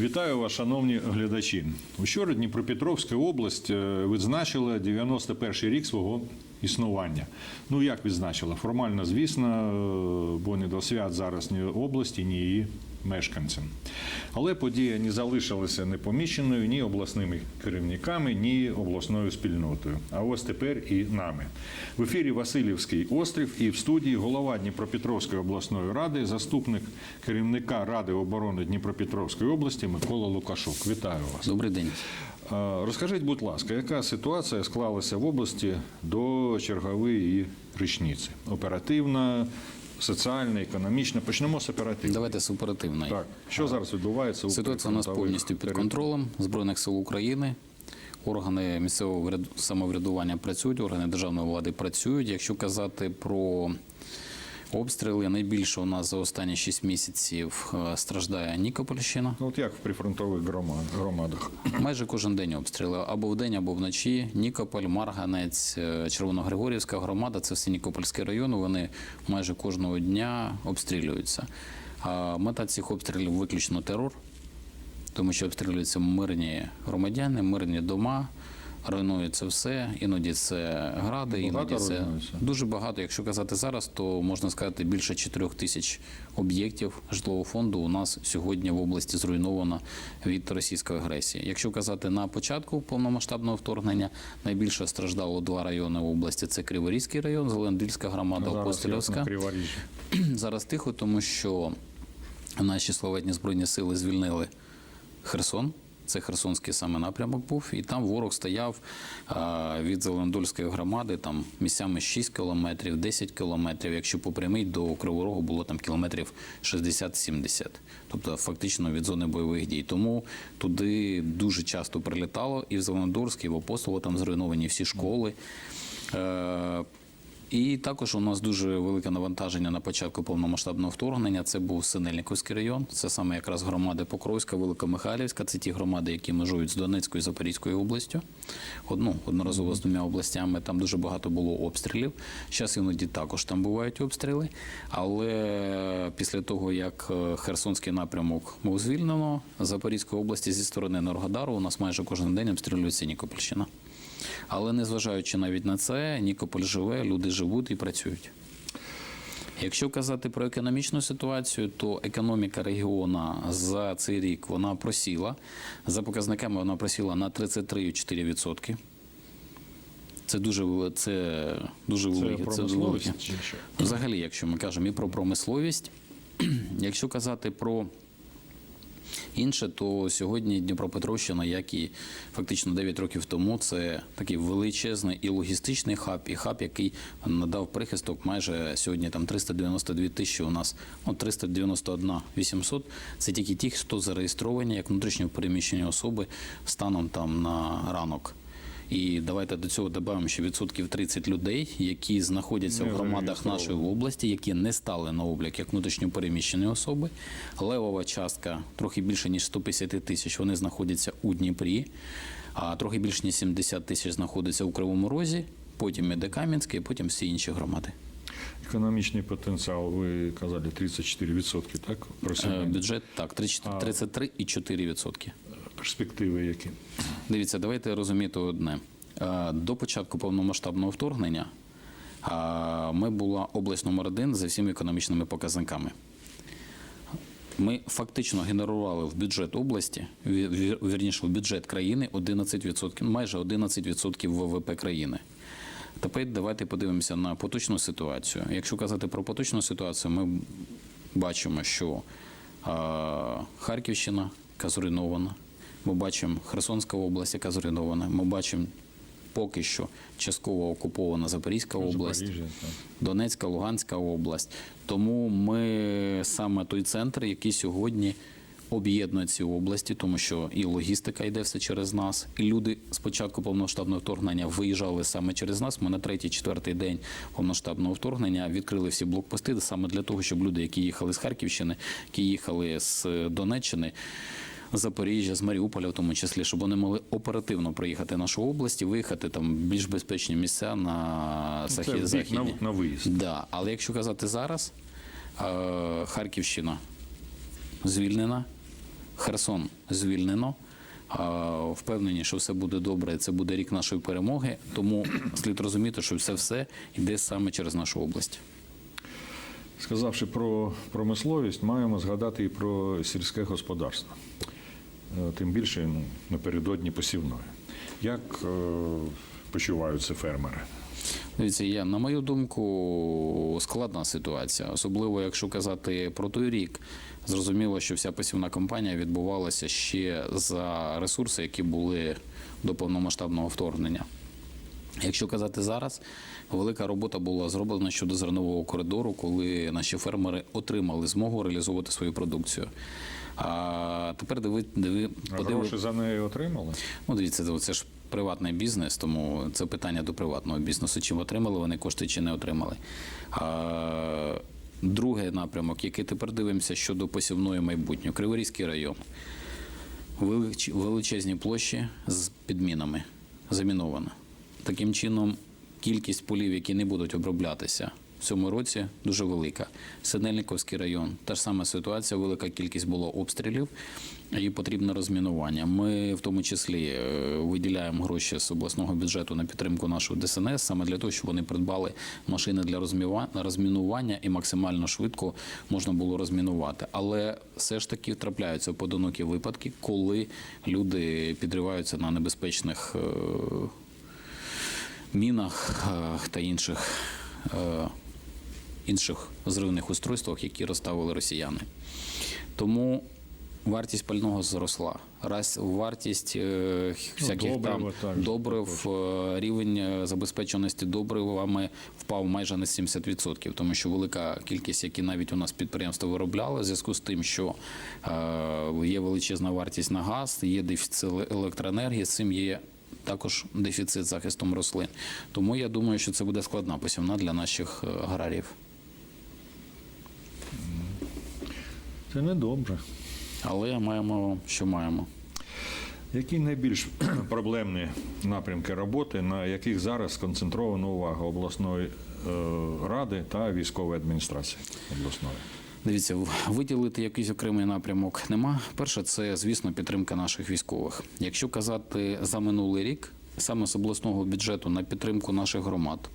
Вітаю вас, шановні глядачі. Вчора Дніпропетровська область е, відзначила 91-й рік свого існування. Ну як відзначила? Формально, звісно, е, бо не до свят зараз ні області, ні її мешканцям. Але подія не залишилася непоміченою ні обласними керівниками, ні обласною спільнотою. А ось тепер і нами. В ефірі Васильівський острів і в студії голова Дніпропетровської обласної ради, заступник керівника Ради оборони Дніпропетровської області Микола Лукашук. Вітаю вас. Добрий день. Розкажіть, будь ласка, яка ситуація склалася в області до чергової річниці? Оперативна, соціальна, економічне. Почнемо з оперативної. Давайте з оперативної. Так, що зараз відбувається у Ситуація у нас повністю під контролем Збройних сил України. Органи місцевого самоврядування працюють, органи державної влади працюють. Якщо казати про обстріли, найбільше у нас за останні 6 місяців е, страждає Нікопольщина. Ну, от як в прифронтових громад- громадах? Майже кожен день обстріли або вдень, або вночі. Нікополь, Марганець, е, Червоногригорівська громада це всі Нікопольські райони. Вони майже кожного дня обстрілюються. А мета цих обстрілів виключно терор, тому що обстрілюються мирні громадяни, мирні дома. Руйнується все, іноді це гради, Багато іноді це руйнується? дуже багато. Якщо казати зараз, то можна сказати більше 4 тисяч об'єктів житлового фонду у нас сьогодні в області зруйновано від російської агресії. Якщо казати на початку повномасштабного вторгнення, найбільше страждало два райони області: це Криворізький район, Зеландильська громада, Криворіжжі. Зараз тихо, тому що наші славетні збройні сили звільнили Херсон. Це Херсонський саме напрямок був, і там ворог стояв від Зелендольської громади, там місцями 6 кілометрів, 10 кілометрів. Якщо по прямій до Кривого Рогу було там кілометрів 60-70. Тобто фактично від зони бойових дій. Тому туди дуже часто прилітало і в Зелендольськ, і в Апостоло там зруйновані всі школи. І також у нас дуже велике навантаження на початку повномасштабного вторгнення. Це був Синельниковський район. Це саме якраз громади Покровська, Великомихайлівська. Це ті громади, які межують з Донецькою і Запорізькою областю. Одну одноразово з двома областями. Там дуже багато було обстрілів. Зараз іноді також там бувають обстріли. Але після того, як е, Херсонський напрямок був звільнено, Запорізької області зі сторони Енергодару у нас майже кожен день обстрілюється Нікопольщина. Але незважаючи навіть на це, Нікополь живе, люди живуть і працюють. Якщо казати про економічну ситуацію, то економіка регіону за цей рік вона просіла. За показниками вона просіла на 33,4%. Це дуже це дуже Це велике. Це велике. що? Взагалі, якщо ми кажемо і про промисловість, якщо казати про інше, то сьогодні Дніпропетровщина, як і фактично 9 років тому, це такий величезний і логістичний хаб, і хаб, який надав прихисток майже сьогодні там 392 тисячі у нас, ну 391 800. Це тільки ті, хто зареєстровані як внутрішньо переміщені особи станом там на ранок. І давайте до цього додамо ще відсотків 30 людей, які знаходяться Не в громадах нашої області, які не стали на облік як внутрішньо переміщені особи. Левова частка трохи більше ніж 150 тисяч. Вони знаходяться у Дніпрі, а трохи більше ніж 70 тисяч знаходиться у Кривому Розі. Потім іде Кам'янське, потім всі інші громади. Економічний потенціал, ви казали, 34%, так? Про Е. Бюджет так 33,4%. Перспективи які? Дивіться, давайте розуміти одне. Е, До початку повномасштабного вторгнення е, ми була область номер один за всіма економічними показниками. Ми фактично генерували в бюджет області, ві- ві- вірніше, в бюджет країни 11%, майже 11% ВВП країни. Тепер давайте подивимося на поточну ситуацію. Якщо казати про поточну ситуацію, ми бачимо, що е, Харківщина зруйнована. Ми бачимо Херсонська область, яка зруйнована. Ми бачимо поки що частково окупована Запорізька область. Донецька, Луганська область. Тому ми саме той центр, який сьогодні об'єднує ці області, тому що і логістика йде все через нас, і люди з початку повномасштабного вторгнення виїжджали саме через нас. Ми на третій, четвертий день повномасштабного вторгнення відкрили всі блокпости саме для того, щоб люди, які їхали з Харківщини, які їхали з Донеччини. Запоріжжя, з Маріуполя, в тому числі, щоб вони могли оперативно приїхати в нашу область і виїхати там в більш безпечні місця на Ну, Це захід західні. на, на виїзд. Да, але якщо казати зараз, е, Харківщина звільнена, Херсон звільнено. Впевнені, що все буде добре. Це буде рік нашої перемоги. Тому слід розуміти, що це все йде саме через нашу область. Сказавши про промисловість, маємо згадати і про сільське господарство. Е, Тим більше ну, напередодні посівної. Як е, почуваються фермери? Дивіться, я на мою думку, складна ситуація, особливо якщо казати про той рік. Зрозуміло, що вся посівна кампанія відбувалася ще за ресурси, які були до повномасштабного вторгнення. Якщо казати зараз, велика робота була зроблена щодо зернового коридору, коли наші фермери отримали змогу реалізовувати свою продукцію. А тепер диви, диви, А гроші за неї отримали? Ну, дивіться, це- це ж приватний бізнес, тому це питання до приватного бізнесу. Чим отримали вони кошти, чи не отримали. А, другий напрямок, який тепер дивимося щодо посівної майбутнього. Криворізький район. Велич- Величезні площі з підмінами. Заміновано. Таким чином, кількість полів, які не будуть оброблятися в цьому році, дуже велика. Синельниковський район, та ж сама ситуація, велика кількість було обстрілів і потрібне розмінування. Ми в тому числі е, виділяємо гроші з обласного бюджету на підтримку нашого ДСНС саме для того, щоб вони придбали машини для розмінування і максимально швидко можна було розмінувати. Але все ж таки трапляються поодинокі випадки, коли люди підриваються на небезпечних е, мінах е, та інших, інших зривних устройствах, які розставили росіяни. Тому вартість пального зросла. Раз вартість е, всяких добрива там також, добрив, е, рівень е, забезпеченості добривами впав майже на 70%, тому що велика кількість, які навіть у нас підприємства виробляли, в зв'язку з тим, що е, є величезна вартість на газ, є дефіцит електроенергії, з цим є також дефіцит захистом рослин. Тому я думаю, що це буде складна посівна для наших е, Це не добре. Але маємо, що маємо. Які найбільш проблемні напрямки роботи, на яких зараз сконцентрована увага обласної е, ради та військової адміністрації обласної? Дивіться, в- виділити якийсь окремий напрямок нема. Перше, це звісно підтримка наших військових. Якщо казати за минулий рік, саме з обласного бюджету на підтримку наших громад,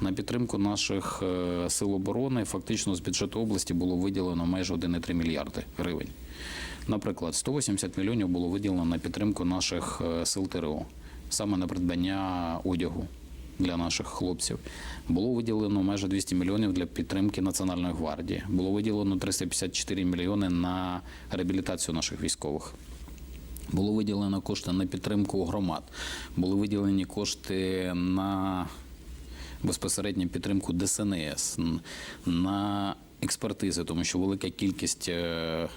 на підтримку наших е, сил оборони, фактично з бюджету області було виділено майже 1,3 мільярди гривень. Наприклад, 180 мільйонів було виділено на підтримку наших е, сил ТРО, саме на придбання одягу для наших хлопців. Було виділено майже 200 мільйонів для підтримки Національної гвардії. Було виділено 354 мільйони на реабілітацію наших військових. Було виділено кошти на підтримку громад. Були виділені кошти на безпосередню підтримку ДСНС, на експертизи, тому що велика кількість е,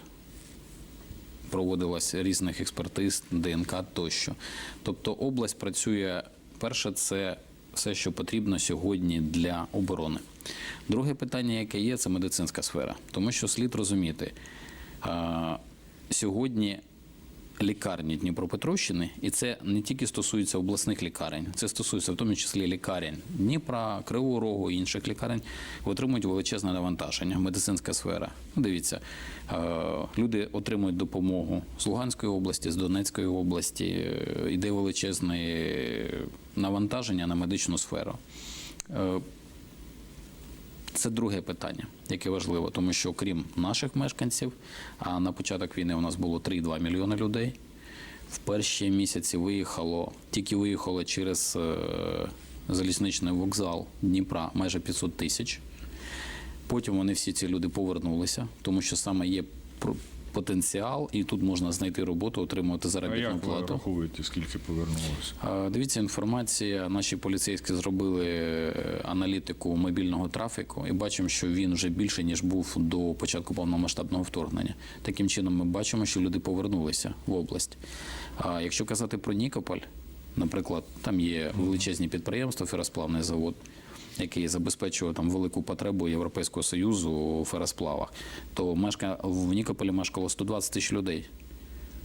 проводилась різних експертиз, ДНК тощо. Тобто область працює перше, це все, що потрібно сьогодні для оборони. Друге питання, яке є, це медицинська сфера, тому що слід розуміти, сьогодні лікарні Дніпропетровщини, і це не тільки стосується обласних лікарень, це стосується в тому числі лікарень Дніпра, Кривого Рогу і інших лікарень, отримують величезне навантаження. Медицинська сфера. Ну, Дивіться, е, люди отримують допомогу з Луганської області, з Донецької області. е, Йде величезне навантаження на медичну сферу. Це друге питання, яке важливо, тому що крім наших мешканців, а на початок війни у нас було 3,2 мільйони людей. В перші місяці виїхало, тільки виїхало через е, залізничний вокзал Дніпра майже 500 тисяч. Потім вони всі ці люди повернулися, тому що саме є потенціал, і тут можна знайти роботу, отримувати А заробітну як ви плату. рахуєте, скільки повернулося? А, Дивіться, інформація. Наші поліцейські зробили е, аналітику мобільного трафіку і бачимо, що він вже більше ніж був до початку повномасштабного вторгнення. Таким чином, ми бачимо, що люди повернулися в область. А якщо казати про Нікополь, наприклад, там є величезні підприємства, феросплавний завод. Який забезпечує там велику потребу Європейського союзу у феросплавах, то мешка в Нікополі мешкало 120 тисяч людей.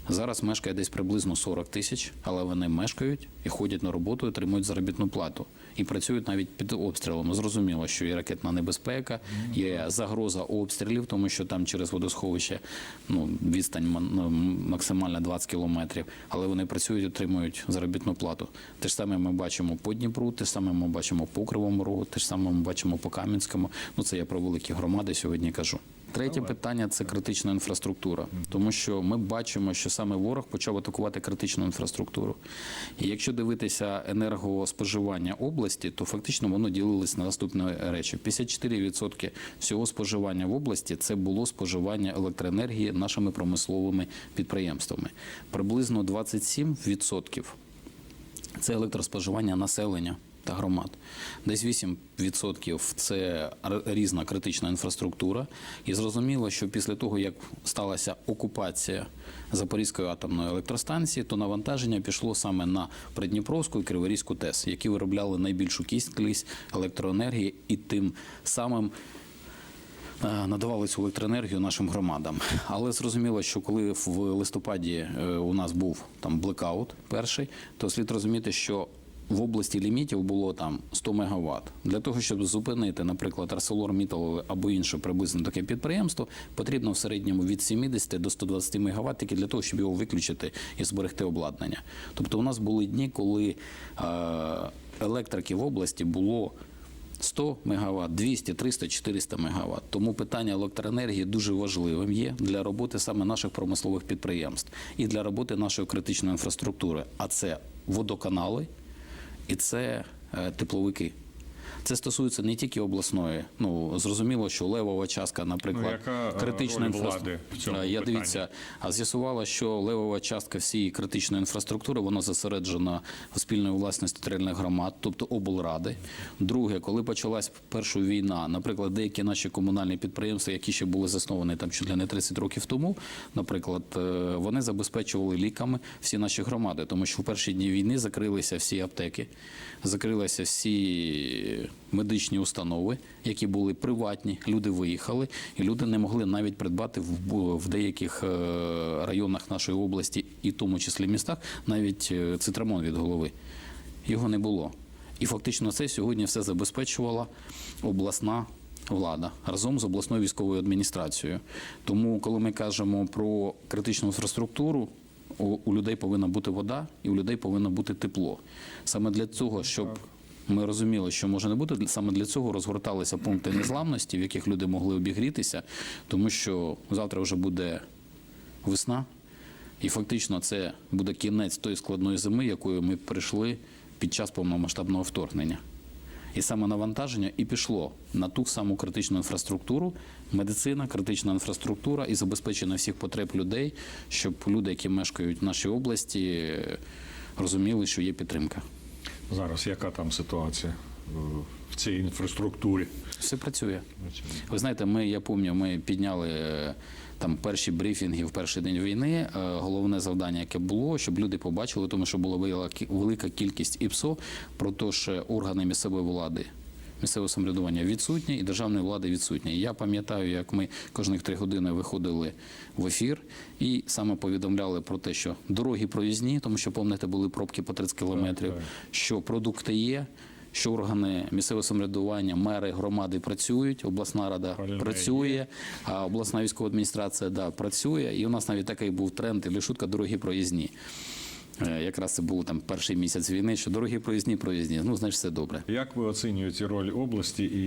Зараз мешкає десь приблизно 40 тисяч, але вони мешкають і ходять на роботу, отримують заробітну плату. І працюють навіть під обстрілами. Зрозуміло, що є ракетна небезпека, є загроза обстрілів, тому що там через водосховище ну, відстань ну, максимальна 20 кілометрів. Але вони працюють, отримують заробітну плату. Те ж саме ми бачимо по Дніпру, те ж саме ми бачимо по Кривому Рогу, те ж саме ми бачимо по Кам'янському. Ну це я про великі громади сьогодні кажу. Третє питання це критична інфраструктура, тому що ми бачимо, що саме ворог почав атакувати критичну інфраструктуру. І якщо дивитися енергоспоживання області, то фактично воно ділилось на наступні речі: 54% всього споживання в області це було споживання електроенергії нашими промисловими підприємствами. Приблизно 27% це електроспоживання населення та громад. Десь 8% це різна критична інфраструктура. І зрозуміло, що після того, як сталася окупація Запорізької атомної електростанції, то навантаження пішло саме на Придніпровську і Криворізьку ТЕС, які виробляли найбільшу кількість електроенергії і тим самим е, надавали цю електроенергію нашим громадам. Але зрозуміло, що коли в листопаді е, у нас був там блекаут перший, то слід розуміти, що в області лімітів було там 100 мегаватт. Для того, щоб зупинити, наприклад, ArcelorMittal або інше приблизно таке підприємство, потрібно в середньому від 70 до 120 мегаватт тільки для того, щоб його виключити і зберегти обладнання. Тобто у нас були дні, коли е, електрики в області було 100 МВт, 200, 300, 400 МВт. Тому питання електроенергії дуже важливим є для роботи саме наших промислових підприємств і для роботи нашої критичної інфраструктури. А це водоканали і це е, тепловики. Це стосується не тільки обласної. Ну зрозуміло, що левова частка, наприклад, Ну, яка, е, критична інфраструктура. цьому Я питанні? дивіться, а з'ясувала, що левова частка всієї критичної інфраструктури вона зосереджена в спільної власності територіальних громад, тобто облради. Друге, коли почалась перша війна, наприклад, деякі наші комунальні підприємства, які ще були засновані там ли не 30 років тому, наприклад, е, вони забезпечували ліками всі наші громади, тому що в перші дні війни закрилися всі аптеки, закрилися всі медичні установи, які були приватні. Люди виїхали, і люди не могли навіть придбати в, деяких е, районах нашої області, і в тому числі містах, навіть е, цитрамон від голови. Його не було. І фактично це сьогодні все забезпечувала обласна влада разом з обласною військовою адміністрацією. Тому, коли ми кажемо про критичну інфраструктуру, у людей повинна бути вода і у людей повинно бути тепло. Саме для цього, щоб ми розуміли, що може не бути, саме для цього розгорталися пункти незламності, в яких люди могли обігрітися, тому що завтра вже буде весна, і фактично це буде кінець тої складної зими, якою ми прийшли під час повномасштабного вторгнення. І саме навантаження і пішло на ту саму критичну інфраструктуру, медицина, критична інфраструктура і забезпечення всіх потреб людей, щоб люди, які мешкають в нашій області, розуміли, що є підтримка. Зараз яка там ситуація е, в цій інфраструктурі? Все працює. Ви знаєте, ми, я пам'ятаю, ми підняли е, там перші брифінги в перший день війни. Е, Головне завдання, яке було, щоб люди побачили, тому що була велика- велика кількість ІПСО, про те, що органи місцевої влади. Місцевого самоврядування відсутні і державної влади відсутні. І Я пам'ятаю, як ми кожних три години виходили в ефір і саме повідомляли про те, що дороги проїзні, тому що пам'ятаєте, були пробки по 30 кілометрів, що продукти є, що органи місцевого самоврядування, мери громади працюють, обласна рада Пальне працює, а обласна військова адміністрація да, працює. І у нас навіть такий був тренд, і шутка дорогі проїзні. Е, Якраз це був там перший місяць війни, що дорогі проїзні, проїзні. Ну, значить, все добре. Як ви оцінюєте роль області і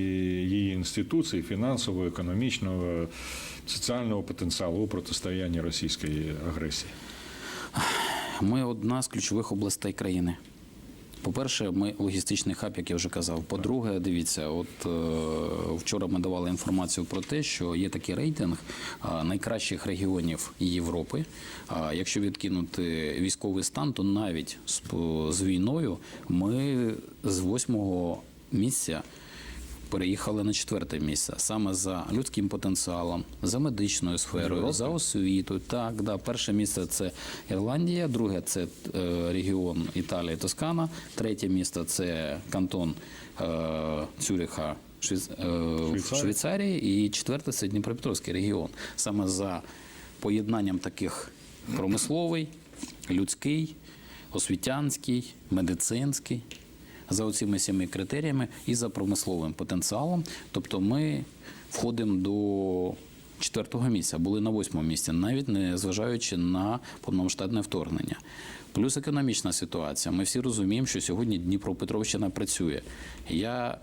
її інституцій фінансового, економічного, соціального потенціалу у протистоянні російської агресії? Ми одна з ключових областей країни. По-перше, ми логістичний хаб, як я вже казав. По-друге, дивіться, от е, вчора ми давали інформацію про те, що є такий рейтинг найкращих регіонів Європи. А якщо відкинути військовий стан, то навіть з, з війною ми з восьмого місця переїхали на четверте місце саме за людським потенціалом, за медичною сферою, за освітою. Так, да, перше місце це Ірландія, друге це е, регіон Італія, Тоскана, третє місце це кантон е, Цюриха. Е, в Швейцарія? Швейцарії і четверте це Дніпропетровський регіон. Саме за поєднанням таких промисловий, людський, освітянський, медицинський. За оцими сіми критеріями і за промисловим потенціалом. Тобто ми входимо до четвертого місця, були на восьмому місці, навіть не зважаючи на повномасштабне вторгнення. Плюс економічна ситуація. Ми всі розуміємо, що сьогодні Дніпропетровщина працює. Я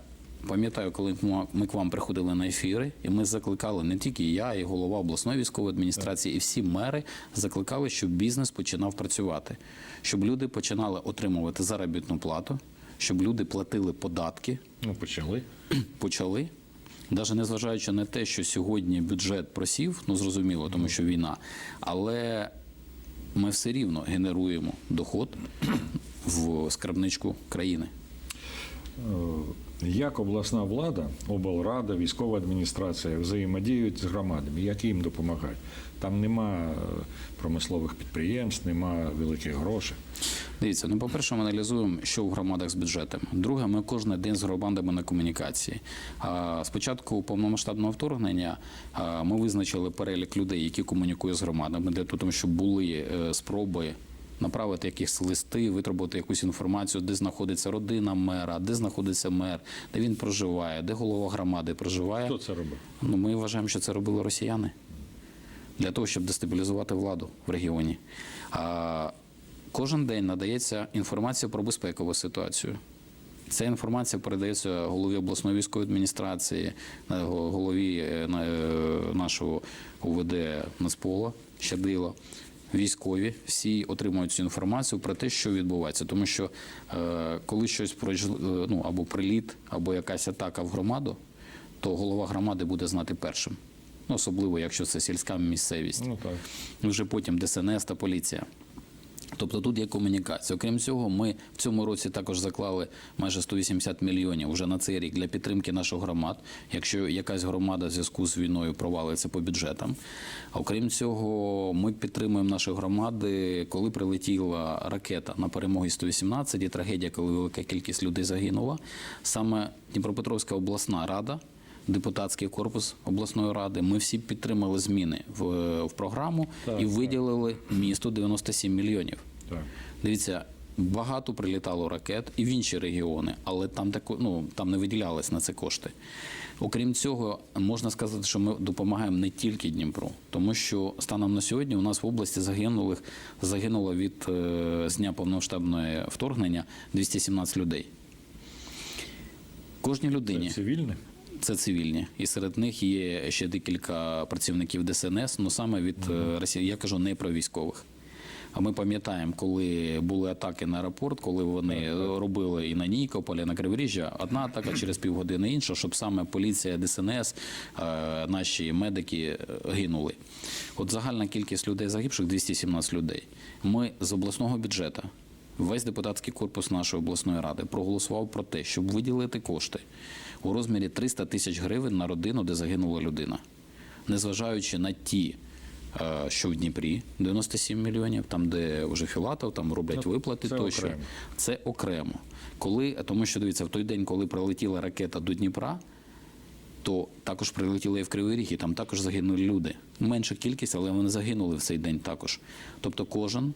пам'ятаю, коли ми к вам приходили на ефіри, і ми закликали не тільки я, і голова обласної військової адміністрації, і всі мери закликали, щоб бізнес починав працювати, щоб люди починали отримувати заробітну плату, щоб люди платили податки Ну, почали. почали. Навіть незважаючи на те, що сьогодні бюджет просів, ну зрозуміло, тому що війна, але ми все рівно генеруємо доход в скарбничку країни. Е, Як обласна влада, облрада, військова адміністрація взаємодіють з громадами, як їм допомагають? Там нема е, промислових підприємств, нема великих грошей. Дивіться, ну по-перше, ми аналізуємо, що в громадах з бюджетом. Друге, ми кожен день з громадами на комунікації. Спочатку повномасштабного вторгнення ми визначили перелік людей, які комунікують з громадами, для того, щоб були е, спроби. Направити якісь листи, витребувати якусь інформацію, де знаходиться родина мера, де знаходиться мер, де він проживає, де голова громади проживає. Хто це робив? Ну, ми вважаємо, що це робили росіяни для того, щоб дестабілізувати владу в регіоні. А, кожен день надається інформація про безпекову ситуацію. Ця інформація передається голові обласної військової адміністрації, е, голові е, на- е, нашого УВД Нацпола Щадила. Військові всі отримують цю інформацію про те, що відбувається. Тому що е, коли щось пройш- е, ну, або приліт, або якась атака в громаду, то голова громади буде знати першим. Ну, особливо, якщо це сільська місцевість. Ну так. Вже потім ДСНС та поліція. Тобто тут є комунікація. Окрім цього, ми в цьому році також заклали майже 180 мільйонів вже на цей рік для підтримки наших громад. Якщо якась громада в зв'язку з війною провалиться по бюджетам. Окрім цього, ми підтримуємо наші громади, коли прилетіла ракета на перемоги 118 і трагедія, коли велика кількість людей загинула. Саме Дніпропетровська обласна рада депутатський корпус обласної ради. Ми всі підтримали зміни в, в програму Так, і виділили місту 97 мільйонів. Так. Дивіться, багато прилітало ракет і в інші регіони, але там тако, ну, там не виділялись на це кошти. Окрім цього, можна сказати, що ми допомагаємо не тільки Дніпру, тому що станом на сьогодні у нас в області загинулих загинуло від е, з дня повномасштабного вторгнення 217 людей. Кожній людині. Це цивільне? Це цивільні, і серед них є ще декілька працівників ДСНС, ну саме від е, Росії. Я кажу не про військових. А ми пам'ятаємо, коли були атаки на аеропорт, коли вони робили і на Нікополі, і на Криворіжжя, одна атака через півгодини інша, щоб саме поліція, ДСНС, е, наші медики е, гинули. От загальна кількість людей загибших 217 людей. Ми з обласного бюджету Весь депутатський корпус нашої обласної ради проголосував про те, щоб виділити кошти у розмірі 300 тисяч гривень на родину, де загинула людина, незважаючи на ті, що в Дніпрі 97 мільйонів, там де вже Філатов, там роблять Ну, виплати це тощо. окремо. Це окремо. Коли, тому що дивіться, в той день, коли прилетіла ракета до Дніпра, то також прилетіли і в Кривий Ріг, і там також загинули люди. Менша кількість, але вони загинули в цей день також. Тобто кожен,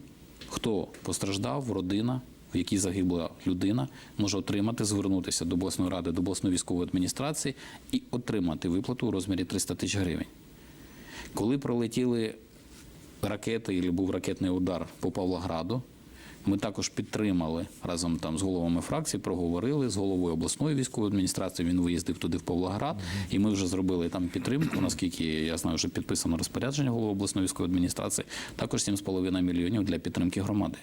хто постраждав, родина, в якій загибла людина, може отримати, звернутися до обласної ради, до обласної військової адміністрації і отримати виплату у розмірі 300 тисяч гривень. Коли пролетіли ракети, і був ракетний удар по Павлограду, ми також підтримали разом там з головами фракцій, проговорили з головою обласної військової адміністрації. Він виїздив туди в Павлоград, і ми вже зробили там підтримку. Наскільки я знаю, вже підписано розпорядження голови обласної військової адміністрації. Також 7,5 мільйонів для підтримки громади.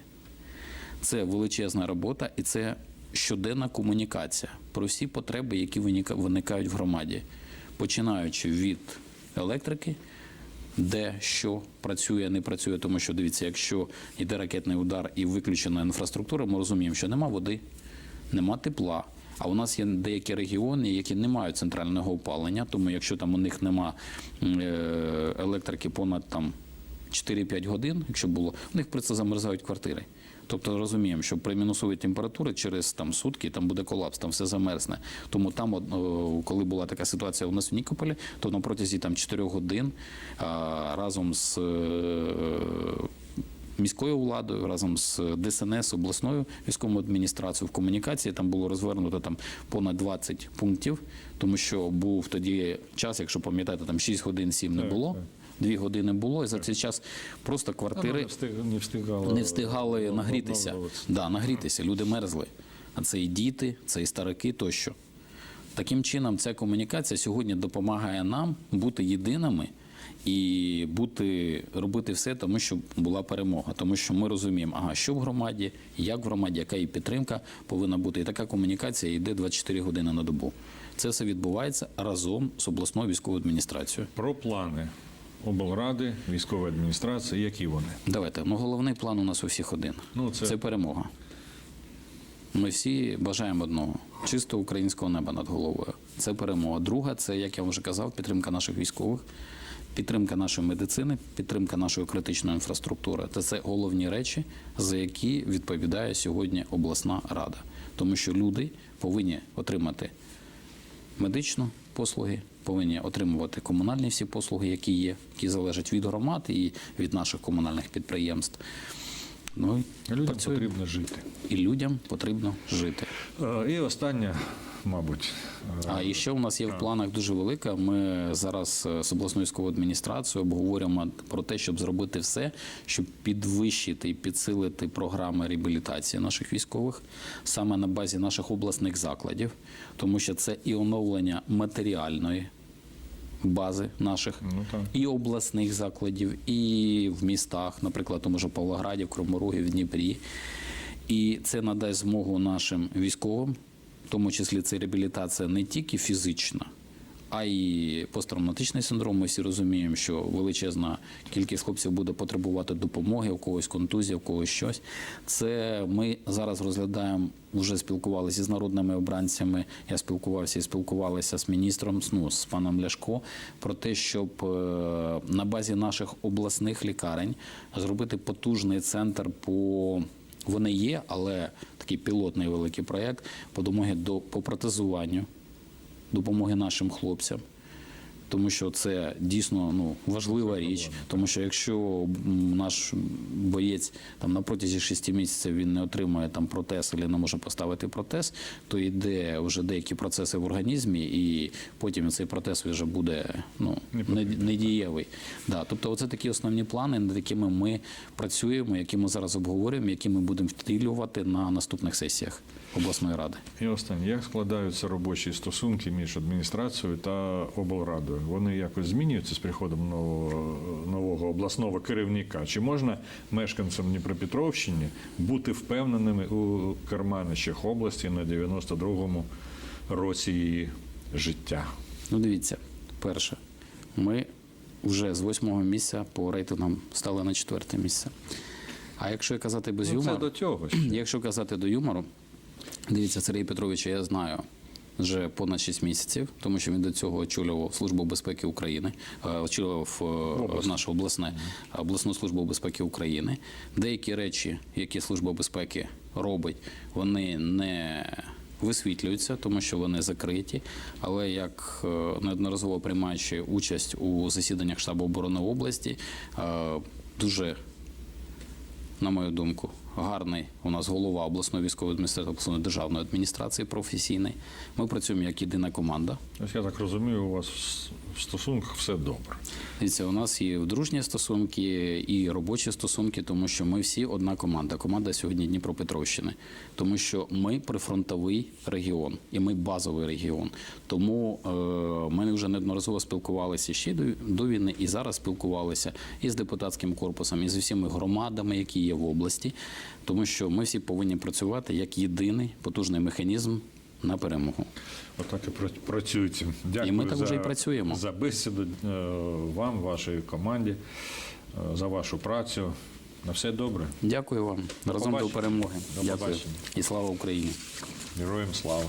Це величезна робота і це щоденна комунікація про всі потреби, які виникають в громаді, починаючи від електрики, де що працює, не працює. Тому що дивіться, якщо йде ракетний удар і виключена інфраструктура, ми розуміємо, що нема води, нема тепла. А у нас є деякі регіони, які не мають центрального опалення, тому якщо там у них нема е, електрики понад там 4-5 годин, якщо було, у них просто замерзають квартири. Тобто розуміємо, що при мінусовій температурі через там сутки там буде колапс, там все замерзне. Тому там, коли була така ситуація у нас в Нікополі, то на протязі там 4 годин разом з е, міською владою, разом з ДСНС, обласною військовою адміністрацією в комунікації. Там було розвернуто там понад 20 пунктів, тому що був тоді час, якщо пам'ятаєте, там 6 годин 7 не було. Дві години було, і за цей час просто квартири не, встиг, не встигали, не встигали нагрітися. Да, нагрітися. Люди мерзли. А це і діти, це і старики тощо. Таким чином, ця комунікація сьогодні допомагає нам бути єдиними і бути, робити все, тому що була перемога. Тому що ми розуміємо, ага, що в громаді, як в громаді, яка і підтримка повинна бути. І така комунікація йде 24 години на добу. Це все відбувається разом з обласною військовою адміністрацією. Про плани облради, військової адміністрації, які вони? Давайте. Ну, головний план у нас у всіх один. Ну, це- це перемога. Ми всі бажаємо одного чистого українського неба над головою. Це перемога. Друга, це, як я вже казав, підтримка наших військових, підтримка нашої медицини, підтримка нашої критичної інфраструктури. Та це головні речі, за які відповідає сьогодні обласна рада. Тому що люди повинні отримати медичну послуги, повинні отримувати комунальні всі послуги, які є, які залежать від громад і від наших комунальних підприємств. Ну, і Людям працюємо. потрібно жити. І людям потрібно жити. Е, І останнє, мабуть, е, А і ще у нас є в планах дуже велика. Ми зараз е, з обласною військовою адміністрацією обговорюємо про те, щоб зробити все, щоб підвищити і підсилити програми реабілітації наших військових саме на базі наших обласних закладів, тому що це і оновлення матеріальної бази наших Ну, так. і обласних закладів, і в містах, наприклад, тому ж Павлограді, в Кроморогі, в Дніпрі. І це надасть змогу нашим військовим, в тому числі це реабілітація не тільки фізична, а й посттравматичний синдром. Ми всі розуміємо, що величезна кількість хлопців буде потребувати допомоги, у когось контузія, у когось щось. Це ми зараз розглядаємо, вже спілкувалися з народними обранцями. Я спілкувався і спілкувалися з міністром ну, з паном Ляшко про те, щоб е, на базі наших обласних лікарень зробити потужний центр по вони є, але такий пілотний великий проєкт по допомоги до по протезуванню, допомоги нашим хлопцям. Тому що це дійсно ну, важлива річ. Тому що якщо наш боєць там на протязі шести місяців він не отримує там протез або не може поставити протез, то йде вже деякі процеси в організмі, і потім цей протез вже буде ну, недієвий. Да, тобто, оце такі основні плани, над якими ми працюємо, які ми зараз обговорюємо, які ми будемо втілювати на наступних сесіях обласної ради. І останнє, як складаються робочі стосунки між адміністрацією та облрадою? Вони якось змінюються з приходом нового, нового обласного керівника? Чи можна мешканцям Дніпропетровщини бути впевненими у керманичах області на 92-му році її життя? Ну, дивіться, перше, ми вже з восьмого місця по рейтингам стали на четверте місце. А якщо казати без Ну, це юмору, до цього. ще. якщо казати до юмору, дивіться, Сергія Петровича я знаю вже понад 6 місяців, тому що він до цього очолював Службу безпеки України, е, очолював е, Область. нашу обласне, обласну службу безпеки України. Деякі речі, які Служба безпеки робить, вони не висвітлюються, тому що вони закриті. Але як е, неодноразово приймаючи участь у засіданнях штабу оборони області, дуже на мою думку, гарний у нас голова обласної військової адміністрації, обласної державної адміністрації професійний. Ми працюємо як єдина команда. Ось я так розумію, у вас в стосунках все добре. Дивіться, у нас є дружні стосунки і робочі стосунки, тому що ми всі одна команда. Команда сьогодні Дніпропетровщини, тому що ми прифронтовий регіон і ми базовий регіон. Тому е, ми вже неодноразово спілкувалися ще до, до війни, і зараз спілкувалися і з депутатським корпусом, і з усіма громадами, які є в області, тому що ми всі повинні працювати як єдиний потужний механізм на перемогу. Отак і працюють. Дякую І ми так за, вже і працюємо. за бесіду е, вам, вашій команді, е, за вашу працю. На все добре. Дякую вам. До Разом до перемоги. До Дякую. побачення. І слава Україні. Героям слава.